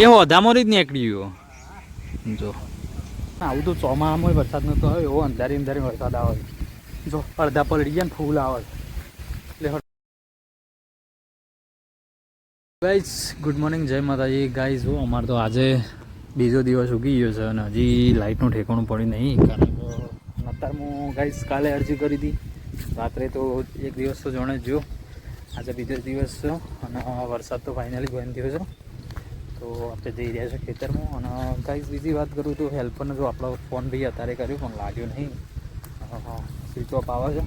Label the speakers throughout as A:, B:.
A: એ હોધામાં જ નીકળી ગયો જો. આવું તો ચોમાસામાં વરસાદ નતો આવે એવો અંધારી અંધારી વરસાદ આવે. જો, અડધા પલડી ગયા ને ફૂલ આવે. એટલે ગાઈઝ ગુડ મોર્નિંગ જય માતાજી. ગાઈઝ હો, અમારે તો આજે બીજો દિવસ ઉગી ગયો છે અને હજી લાઇટનું ઠેકાણું પડ્યું નહીં, કારણ કે હું ગાઈઝ કાલે અરજી કરી હતી. રાત્રે તો એક દિવસ તો જોણે જ જો આજે બીજો દિવસ છે અને વરસાદ તો ફાઇનલી બંધ થયો છે. તો આપણે જઈ રહ્યા છે ખેતરમાં. અને ગાઈઝ બીજી વાત કરું તો હેલ્પરને જો આપણો ફોન બી અત્યારે કર્યો, પણ લાગ્યો નહીં. સ્વિચ ઓફ આવે છે.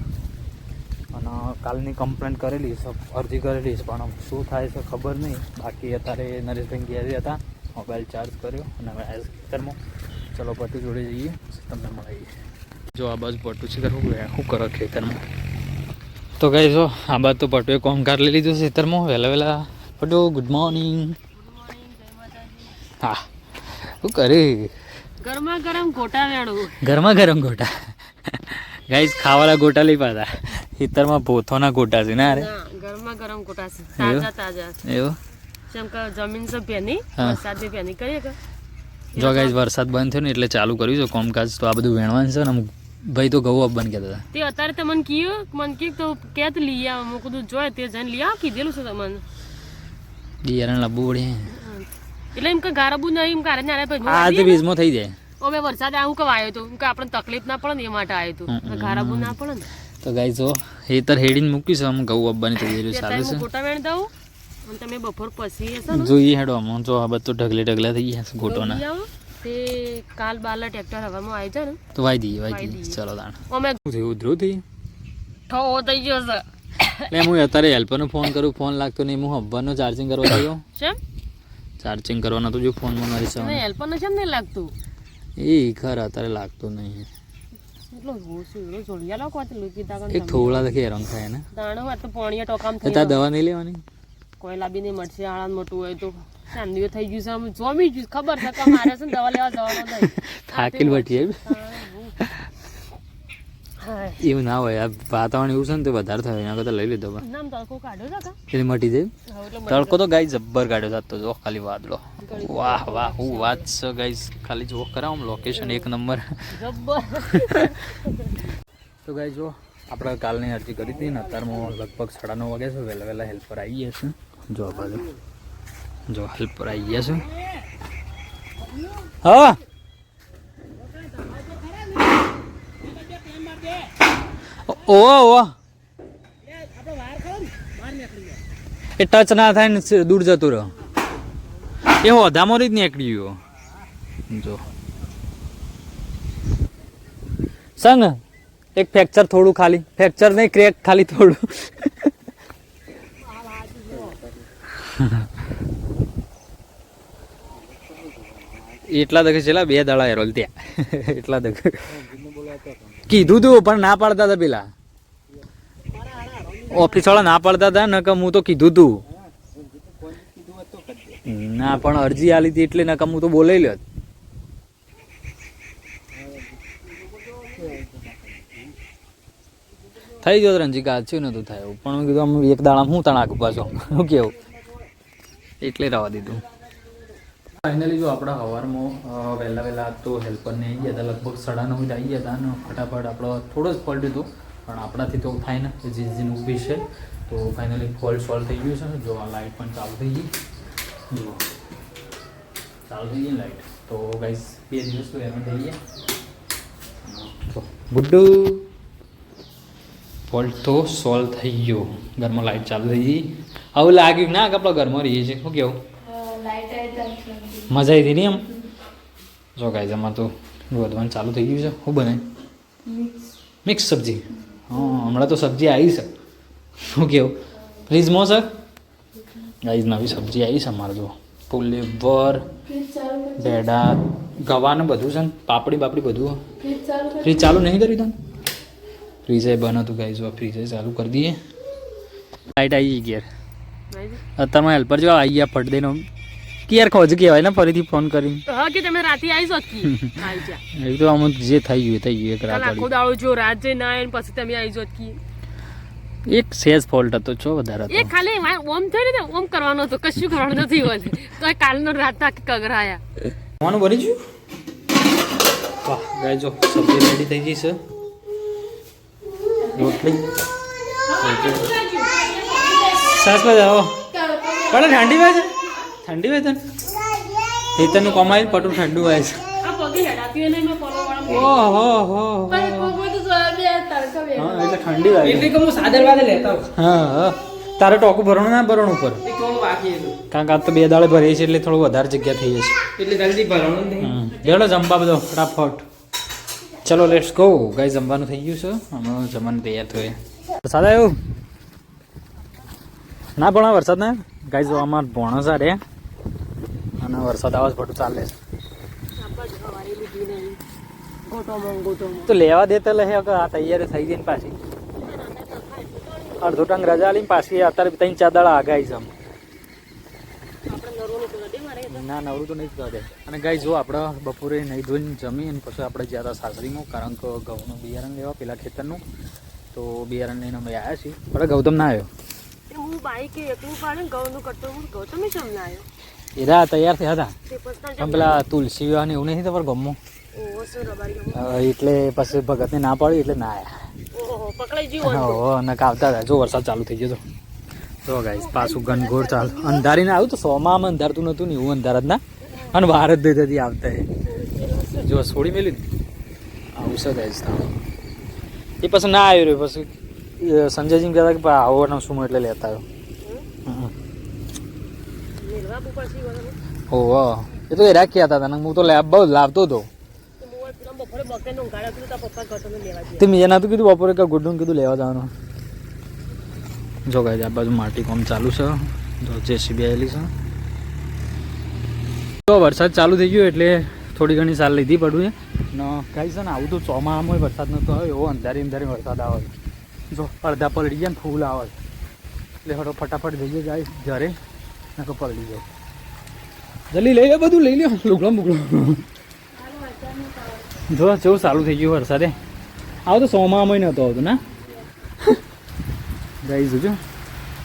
A: અને કાલની કમ્પ્લેન કરેલી છે અરજી કરેલી છે, પણ શું થાય છે ખબર નહીં. બાકી અત્યારે નરેશભાઈ ગેર હતા મોબાઈલ ચાર્જ કર્યો, અને હવે આજ ખેતરમાં. ચલો પટુ જોડે જઈએ, તમને મળીએ. જો આ બાજુ પટુ છે કરવું શું કરો ખેતરમાં? તો કઈ જો આ બાજુ તો પટુએ કોમકાર લઈ લીધું છે ખેતરમાં. વહેલા વહેલા પટુ ગુડ મોર્નિંગ હા. શું કરે?
B: ગરમા ગરમ ગોટા વેડું
A: ગરમા ગરમ ગોટા. ગાઈસ ખાવાના ગોટા લઈ પાતા ખેતરમાં ભોથોના ગોટા છે ને અરે
B: ગરમા ગરમ ગોટા છે. તાજા તાજા.
A: એવો?
B: જેમ કે જમીન છે ભેની
A: વરસાદ
B: વરસાદની ભેની કરીએ કે?
A: જો ગાઈસ વરસાદ બંધ થયો ને એટલે ચાલુ કર્યું છે કોમકાજ તો આ બધું વેણવાનું છે ને ભાઈ તો ગૌ આપવાનું કહેતા હતા.
B: તે અત્યારે તો મને કીધું મને કીધું તો કેત લઈ આવ મેં કીધું જોય તે જઈને લઈ આવ કીધેલું છે તમને.
A: બિયારણ લાવવું પડે.
B: એટલે એમ કે ગારબુ નહીં એમ કારે નારે ભાઈ
A: આ તો બીજમો થઈ જાય.
B: ઓમે વરસાદ આવું કે આવ્યો તો કે આપણને તકલીફ ના પડે ને એ માટે આવ્યો તો. ગારબુ ના પડે ને.
A: તો ગાઈસ જો હેતર હેડીને મૂક્યું છે આમ ઘઉં અબ્બાની તૈયારી ચાલુ છે.
B: ફોટા વેણ દઉં અને તમે બપોર પછી
A: જોઈએ હેડો આમ જો આ બધું ઢગલે ઢગલા થઈ ગયા ગોટોના.
B: તે કાલ બાલા ટ્રેક્ટર હવામાં આવી જાય ને
A: તો વાઈ દઈએ વાઈ દઈએ. ચલો દાણ
B: અમે
A: થયું ઉધરું થઈ
B: ઠો થઈ ગયો છે.
A: એટલે હું અત્યારે હેલ્પરનો ફોન કરું ફોન લાગતો નહીં હું હબ્બારનો ચાર્જિંગ કરવા ગયો.
B: છે
A: ચાર્જિંગ કરવાનો તો જો ફોનમાં મારી
B: તને
A: પણ
B: છે ને લાગતું?
A: એ ખરા અત્યારે લાગતો નહીં એક થોડા લખી હેરાન થાય ને.
B: દાણો તો પાણી ટોકામ થઈ
A: તા દવા નહીં લેવાની?
B: કોઈ લાબી નહીં મળશે આળાન મોટું હોય તો. ચાંદીઓ થઈ ગયું છે જોમી ગયું ખબર છે કે મારે છે દવા લેવા જવાનું નહીં.
A: થાકેલ વટી એવું ના હોય. આ વાતાવરણ એવું છે ને તો વધારે થાય. એના કરતાં લઈ લીધો પણ.
B: નામ તડકો કાઢ્યો છે
A: એટલે મટી જાય. તડકો તો ગાય જબ્બર કાઢ્યો સાત તો જો ખાલી વાદળો. વાહ વાહ હું વાત છે ગાય ખાલી જો કરાવ લોકેશન એક નંબર. તો ગાય જો આપણે કાલની અરજી કરી હતી ને અત્યારમાં લગભગ સાડા નવ વાગ્યા છે. વહેલા વહેલા હેલ્પર આવી ગયા છે. જો બાજુ. જો હેલ્પર આવી ગયા છે. હા! ઓ ઓ. એ ટચ ના થાય ને દૂર જતું રહો. એ હોધામાં જ નીકળી ગયો. જો. સંગ, એક ફ્રેક્ચર થોડું ખાલી. ફ્રેક્ચર નહીં ક્રેક ખાલી થોડું. એટલા દખે છેલ્લા બે દાડા એરોલ ત્યાં એટલા દખે કીધું તું, પણ ના પાડતા હતા પેલા. ઓફિસ વાળા ના પાડતા હતા નક હું તો કીધું તું. ના, પણ અરજી આલી હતી એટલે નકમ હું તો બોલાઈ લ્યો થઈ ગયો રંજીકા છે નતું થાય પણ કીધું આમ એક દાડા હું તણાક પાછો શું કેવું? એટલે રવા દીધું. ફાઇનલી જો આપણા હવારમાં વહેલા વહેલા તો હેલ્પરને આવી ગયા હતા લગભગ સાડા નવ આવી ગયા હતા અને ફટાફટ આપણો થોડો જ ફોલ્ટ હતો પણ આપણાથી તો થાય ને જે જે ઊભી છે. તો ફાઇનલી ફોલ્ટ સોલ્વ થઈ ગયું છે જો આ લાઇટ પણ ચાલુ થઈ ગઈ. જો ચાલુ થઈ ગઈ લાઇટ તો ગાઈસ બે દિવસ તો એમાં થઈ ગયા. ગુડ્ડુ. ફોલ્ટ તો સોલ્વ થઈ ગયો. ઘરમાં લાઇટ ચાલુ થઈ ગઈ. આવું લાગ્યું ના કે આપણો ઘરમાં રહીએ છીએ. શું કેવું? મજા આવી હતી ને એમ? જો ગાય જમા તો વધવાનું ચાલુ થઈ ગયું છે. શું બને મિક્સ સબ્જી. હા હમણાં તો સબ્જી આવી છે. શું કેવું? મો સર ગાઈઝ નવી સબ્જી આવી છે અમારે જો. પુલેવર ભેડા ગવાનું બધું છે ને. પાપડી બાપડી બધું ફ્રીજ ચાલુ નહીં કર્યું તને ફ્રીજે બન હતું ગાઈઝ ફ્રીજે ચાલુ કરી દઈએ. લાઈટ આવી ગઈ ઘેર. અત્યારમાં હેલ્પર જો આવી ગયા ફટ દઈને કેર ખોજ કહેવાય ને? ફરીથી ફોન કરીને.
B: હા કે તમે રાતે આવી શકી આવી જા.
A: એ તો આમ જે થઈ ગયું થઈ ગયું એક રાત
B: આખો દાડો જો રાત જઈને આવીને પછી તમે આવી જોત કી?
A: એક સેજ ફોલ્ટ હતો છો વધારે
B: એ ખાલી ઓમ થઈ ને ઓમ કરવાનું હતું કશું કરવાનું નથી હોય તો કાલનો રાત આખી કગરાયા.
A: જમવાનું ભરી ગયું? વાહ ગાય જો સબ્જી રેડી થઈ ગઈ છે. રોટલી. સાસમાં જાઓ પડે ઠંડી છે? ઠંડી વાય તને? હેતરનું કમાઈ પટું ઠંડુ હોય છે.
B: હોય
A: તારે ટોકું ભરણું ના ભરણ ઉપર. કારણ કે આ તો બે દાડે ભરીએ છીએ એટલે થોડું વધારે જગ્યા થઈ જશે.
C: એટલે જલ્દી
A: જમવા બધો ફટાફટ. ચલો લેટ્સ ગો ગાય જમવાનું થઈ ગયું છે. હમણાં જમવાનું તૈયાર થયો વરસાદ આવ્યો? ના ભણા વરસાદ ના ગાઈ જો અમાર ભણો છે રે અને વરસાદ આવે છે, બધું ચાલે તો લેવા દેતા લે કે આ તૈયારી થઈ ગઈ ને પાછી. અડધો ટંગ રજા લઈને પાછી અત્યારે ત્રણ ચાર દાડા આગાઈ છે ના, નવરું તો નહીં જ કરે. અને ગાઈ જો આપણે બપોરે નહીં ધોઈને જમી અને પછી આપણે જ્યાં સાસરીમાં કારણ કે ઘઉંનું બિયારણ લેવા પેલા ખેતરનું, તો બિયારણ લઈને અમે આવ્યા છીએ. પણ ગૌતમ ના આવ્યો.
B: હું બાઈક એકલું પાડે ઘઉંનું કરતો હું, ગૌતમ જ ના આવ્યો?
A: એરા તૈયાર થયા હતા. પણ પેલા તુલસી વિવાહ ને એવું નહીં તમારે ગમો
B: ઓહો શું રબારી
A: એટલે પછી ભગતને ના પાડી એટલે ના આવ્યા અને આવતા હતા. જો વરસાદ ચાલુ થઈ ગયો તો. જો ગાઈસ પાછું ઘનઘોર ચાલુ. અંધારીને આવ્યું તો સોમાં અંધારતું નતું ને એવું અંધાર જ ના. અને બહાર જ દઈ હતી આવતા. જો છોડી મેલી આવું છે ગાઈસ એ પછી ના આવ્યું રહ્યું. પછી સંજયજી કહેતા કે આવો શું એટલે લેતા આવ્યો હમ.
B: નિર્વા પછી વળે
A: ઓહો એ તો એ રાખ્યા હતા તને હું તો લેબ બહુ લાવતો હતો.
B: તો એના
A: તો ગયા કીધું બપોરે કે ગુડ્ડું કીધું લેવા જવાનું. જો ગાઈસ આ બાજુ માટી કામ ચાલુ છે. જો જેસીબી આવેલી છે. તો વરસાદ ચાલુ થઈ ગયો એટલે થોડી ઘણી સાલ લીધી પડું છે ને કાંઈ છે ને આવું તો ચોમાસામાં વરસાદ નતો આવે એવો અંધારી અંધારી વરસાદ આવે. જો અડધા પલડી ગયા ને ફૂલ આવે. એટલે હડો ફટાફટ જઈએ જાય ઘરે. નકો પલળી જાય જલ્દી લઈ લે બધું લઈ લે લુગડો મુગડો જો, જેવું સારું થઈ ગયું વરસાદે. આવો તો મહિનો નતો આવતો, ના? જઈ જોજો